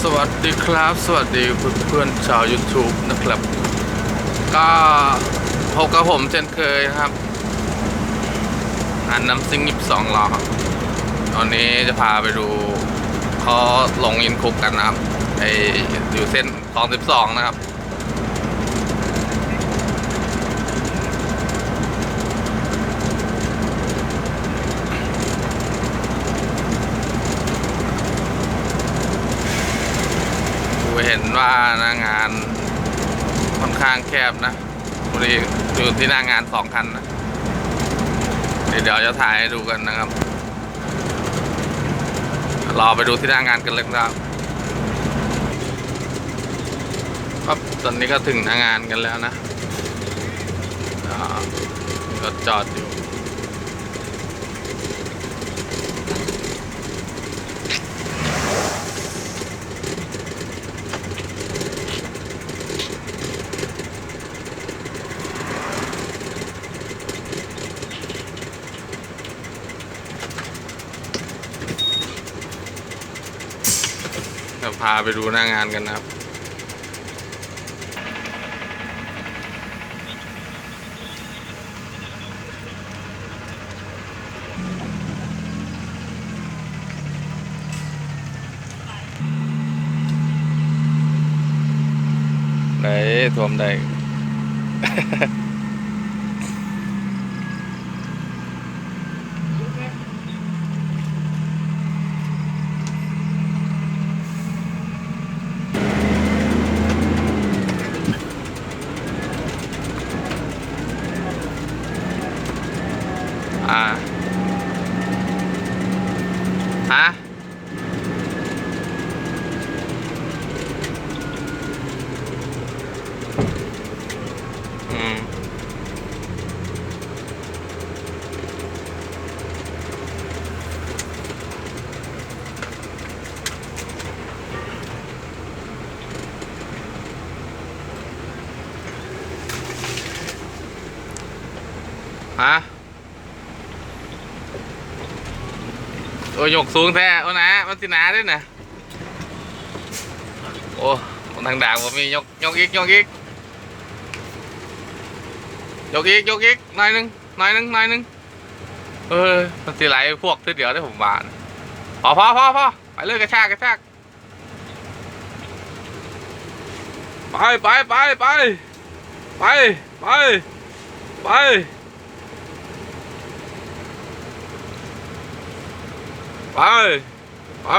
สวัสดีครับ สวัสดีเพื่อนๆชาว YouTube นะครับ ก็พบกับผมเช่นเคยนะครับงานน้ำซิงยิบสองล้อครับตอนนี้จะพาไปดูเขาลงอินคุกกันนะครับไออยู่เส้นสองสิบสองนะครับ ห็นว่าหน้างานค่อนข้างแคบนะพอดีอยู่ที่หน้างานสองคันนะเดี๋ยวเดี๋ยวจะถ่ายให้ดูกันนะครับ รอไปดูที่หน้างานกันเลยครับครับตอนนี้ก็ถึงหน้างานกันแล้วนะอ่ารถจอดอยู่ พาไปดูหน้างานกันนะครับไหน ทวมได้ อ่า ฮะ อืม ฮะ โอ้ยยกสูงแท้โอ้นะมันสิหนาด้วยนะโอ้ทางด่างผมมียกยกอีกยกอีกยกอีกยกอีกหน่อยหนึงหน่อยหนึงหน่อยหนึงเออมันสิไหลพวกทีเดียวได้ผมบาดพอพอพอพอไปเลยกระชากกระชากไปไปไปไปไปไปไป ไป ไป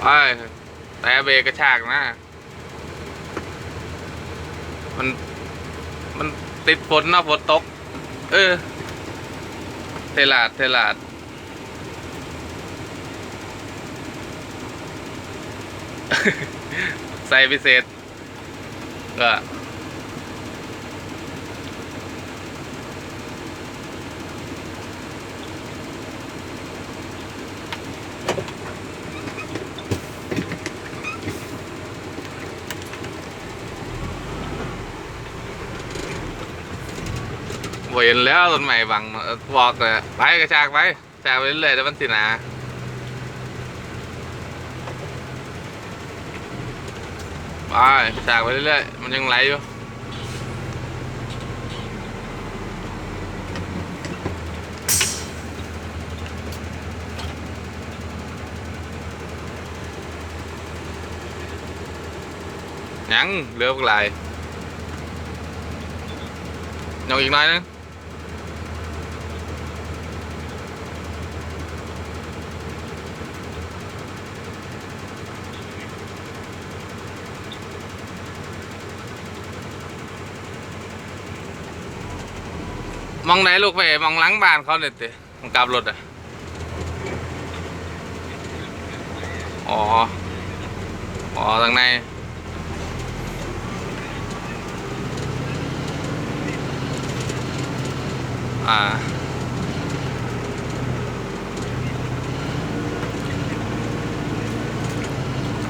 ไป แต่เบรกกระชากนะ มัน มันติดฝนนะฝนตก เออ เทลาด เทลาดใส่พิเศษก็ บ่เห็นแล้วต้นใหม่บังบอกเลยไปกระชากไปกระชากไปเรื่อยๆแล้วมันสินาไปกระชากไปเรื่อยๆมันยังไหลอยู่ยังเหลือพวกไหลยยกอีกหน่อยนึง องไหนลูกไปมองหลังบ้านเขาเนี่ยติมองกลับรถอะ อ๋อ อ๋อทางในอ่า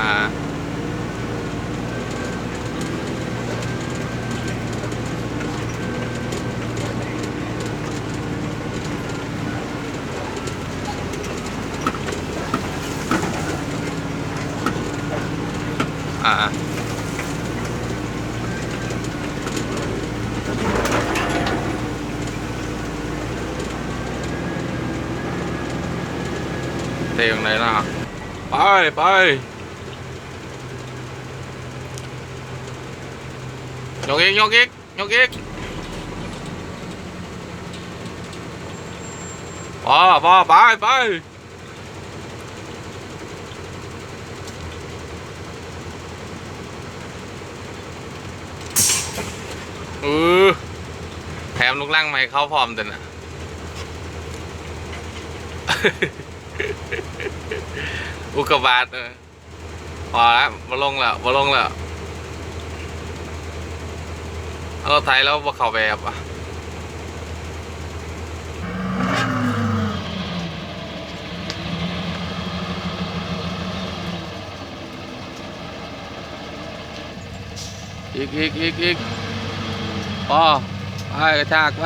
อ่า อ่าเตะยังไงล่ะไปไปยกอีกยกอีกยกอีกพอพอไปไป เออแถมลูกล่างไม่เข้าพร้อมแต่น่ะอุกกาบาตเออพอแล้วมาลงแล้วมาลงแล้วเอาไทยแล้วมาเข้าแบบอะอีกอีกอีกอีก พอไปกระชากไป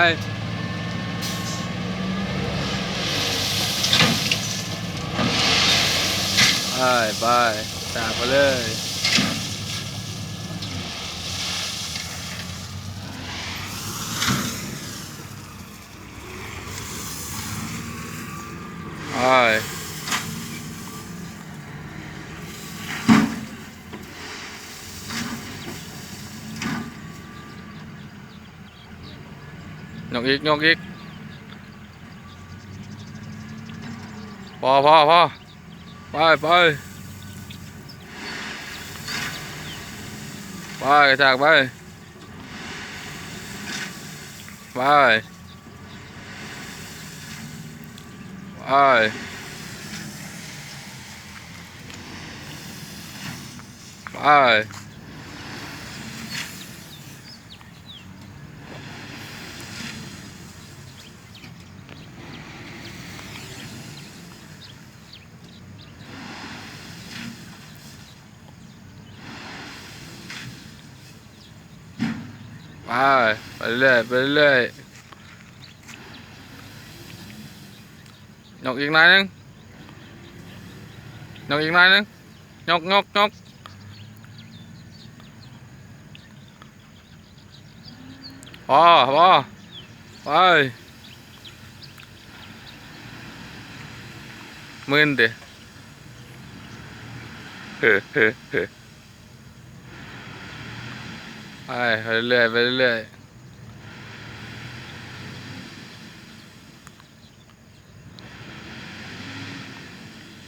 ไปไปจากไปเลยไป ยกอีกยกอีกพอพอพอไปไปไปกระชากไปไปไปไป ไปไปเรื่อยไปเรื่อยยกอีกหน่อยหนึงยกอีกหน่อยหนึงยกยกยกพอพอไปมื่นดิเฮ้เฮ้เฮ้ ไปไปเรื่อยไปเรื่อย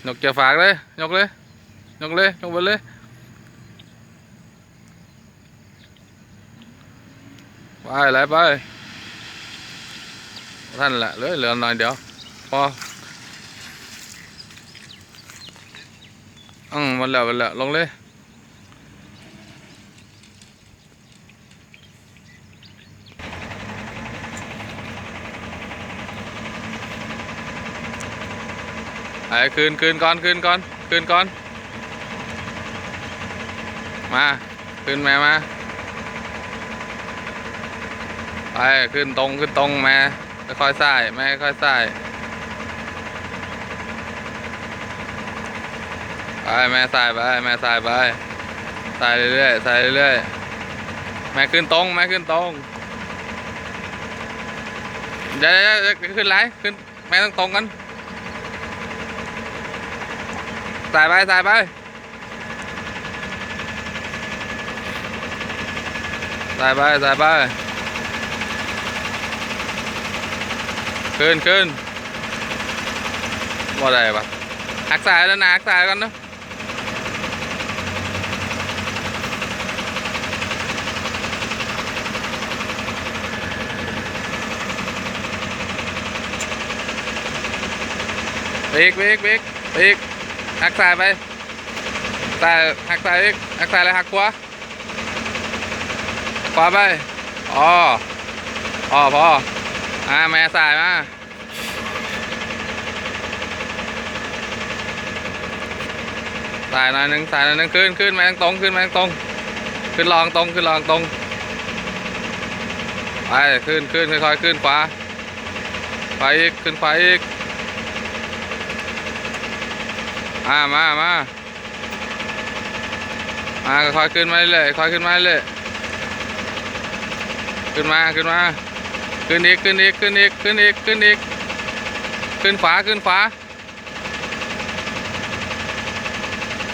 ยกเกี่ยวฝากเลยยกเลยยกเลยยกไปเลยไปไหลไปท่านแหละเหลยเหลือหน่อยเดียวพออืมมันแล้วมันแล้วลงเลย ไอ้คืนคืนก่อนคืนก่อนคืนก่อน มาคืนแม่มาไปขึ้นตรงขึ้นตรงแม่ค่อยๆส่แม่ค่อยๆส่ไปแม่ใส่ไปแม่ใส่ไปใส่เรื่อยๆใส่เรื่อยๆแม่ขึ้นตรงแม่ขึ้นตรงเดี๋ยวขึ้นไรขึ้นแม่ต้องตรงกัน สายไปสายไปสายไปสายไปขึ้นขึ้นว่าได้ปะหักสายแล้วนะหักสายก่อนเนอะเบรกเบรกเบรกเบรก หักซ้ายไปซ้ายหักซ้ายอีกหักซ้ายแล้วหักขวาขวาไปอ๋อพอพออ่าแม่ซ้ายมาสายหน่อยหนึ่งสายหน่อยหนึ่งขึ้นขึ้นมาทางตรงขึ้นมาทางตรง ขึ้นลองตรงขึ้นลองตรงไปขึ้นขึ้นค่อยๆขึ้นขวาไปอีกขึ้นขวาอีก อ่ามามามาค่อยขึ้นมาเรื่อยค่อยขึ้นมาเรื่อยขึ้นมาขึ้นมาขึ้นอีกขึ้นอีกขึ้นอีกขึ้นอีกขึ้นอีกขึ้นขวาขึ้นขวา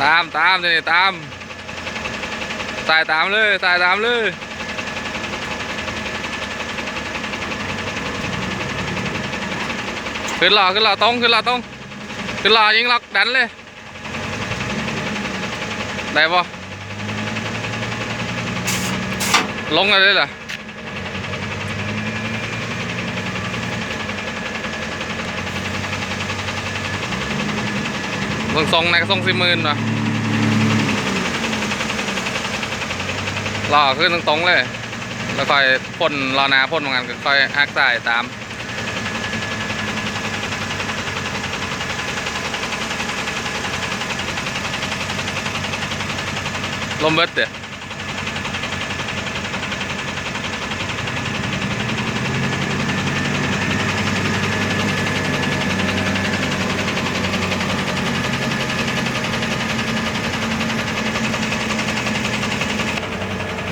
ตามตามนี่ตามสายตามเลยสายตามเลยขึ้นหล่อขึ้นหล่อตรงขึ้นหล่อตรงขึ้นหล่อยิงหล็อกดันเลย ได้ปะลงเลยเหรอเบิ่งทรงนก็ทรงสี่หมื่นวะรอขึ้นตรงๆเลย แล้วค่อยพ่นรอนาพ่นเหมือนกันก็ค่อยอักสายตาม ลมเบิดเด้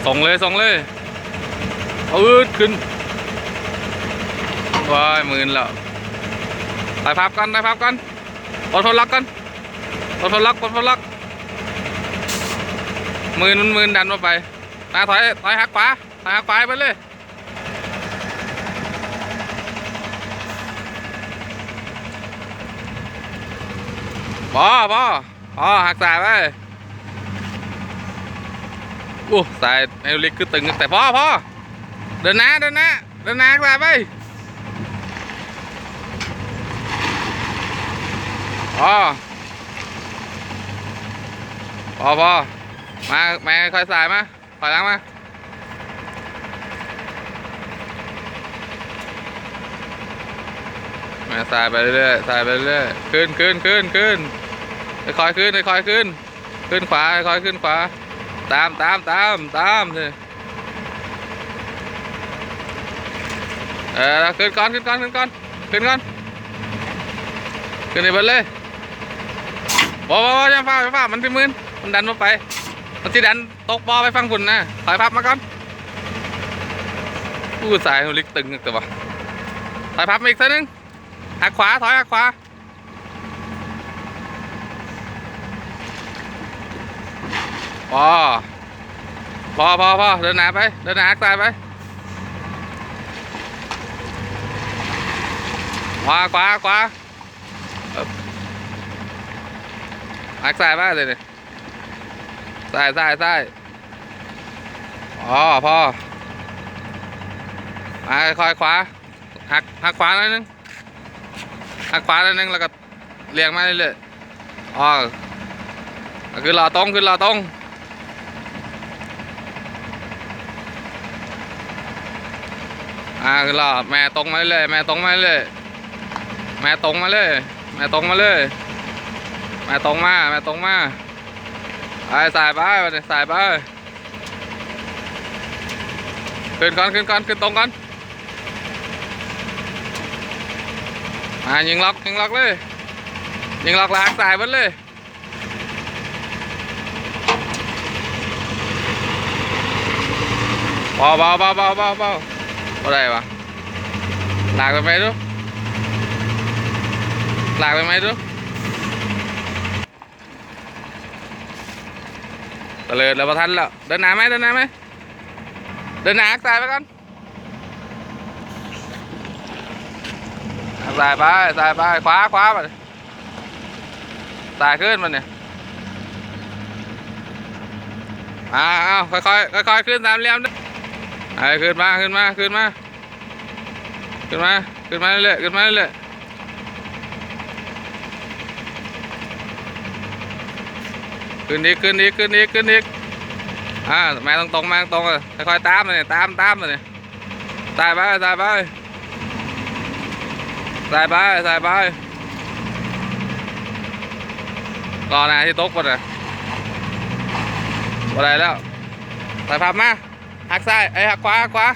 ส่งเลยส่งเลยเอาอืดขึ้นว้ายมืนแล้วถ่ายภาพกันถ่ายภาพกันอดทนรักกันอดทนรักอดทนรัก มือมันมือดันมาไปมาถอยถอยหักขวาถอยหักขวาไปเลยพอพอพอหักสายไปอู้สายเอลิกคือตึงแต่พอพอเดินหน้าเดินหน้าเดินหน้าสายไปพอพอพอ มาแม่ค่อยสายมาถอยหลังมาแม่สายไปเรื่อยๆสายไปเรื่อยๆขึ้นขึ้นขึ้นขึ้นค่อยขึ้นค่อยขึ้น ขึ้นขวาค่อยขึ้นขวา ตามตามตามตามเลยเออขึ้นก่อนขึ้นก่อนขึ้นก่อนขึ้นก่อนขึ้นในเบิดเลยบอบอบอยังฟ้ายังฟ้ามันที่มืนมันดันมาไป มันที่ดันตกบอไปฟังฝุ่นนะถอยพับมาก่อนอู้สายมันลิกตึงแต่ว่าถอยพับมาอีกสักนึงหักขวาถอยหักขวาพอพอพอพอเดินหนาไป เดินหนาหักซ้ายไปขวาขวาขวาหักซ้ายไปเลยเนี่ย ซ้ายซ้ายซ้ายอ๋อพ่อมาค่อยขวาหักหักขวาหน่อยนึงหักขวาหน่อยนึงแล้วก็เรียงมาเรื่อยๆอ๋อขึ้นรอตรงขึ้นรอตรงอ่าขึ้นรอแม่ตรงมาเรื่อยแม่ตรงมาเรื่อยแม่ตรงมาเลยแม่ตรงมาเลยแม่ตรงมาแม่ตรงมา ไปสายไปไปดิสายไปขึ้นก่อนขึ้นก่อนขึ้นตรงก่อนมายิงล็อกยิงล็อกเลยยิงล็อกแล้วหักสายมันเลยเบาเบาเบาเบาเบาเบาอะไรวะหลากไปไหมดูหลากไปไหมดู ตะ เลิดแล้วประทันแล้ว เดินหน้าไหมเดินหน้าไหมเดินหน้าหักสายไปก่อนหักสายไปสายไปขวาขวาไปสายขึ้นมันเนี่ยอ้าวค่อยค่อยค่อยๆขึ้นสามเหลี่ยมด้วยไอ้ขึ้นมาขึ้นมาขึ้นมา ขึ้นมา ขึ้นมาเรื่อยๆขึ้นมาเรื่อยๆ ขึ้นอีกขึ้นอีกขึ้นอีกขึ้นอีกอ่าแม่ตรงตรงแม่ตรงๆเลยค่อยๆตามเลยตามตามเลยสายไปสายไปสายไปสายไปรอนะที่ต๊ะก่อนเลยอะไรแล้วสายพับมาหักซ้ายไอ้หักขวาหักขวา